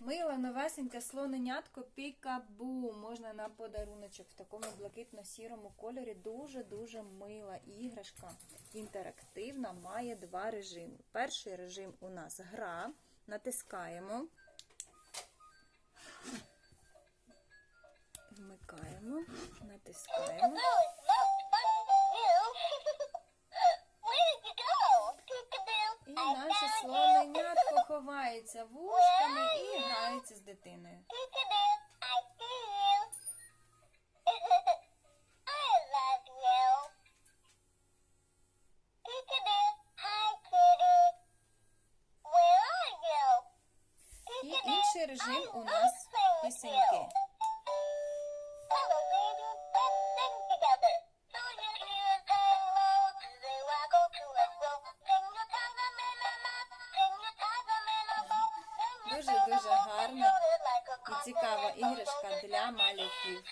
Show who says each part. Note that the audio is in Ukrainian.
Speaker 1: Мила новесеньке слоненятко пікабу. Можна на подаруночок в такому блакитно-сірому кольорі. Дуже-дуже мила іграшка. Інтерактивна, має два режими. Перший режим у нас гра. Натискаємо. Вмикаємо, натискаємо. І наше слоненятко ховається вушками і режим у нас пісеньки. Дуже-дуже гарна і цікава іграшка для малюків.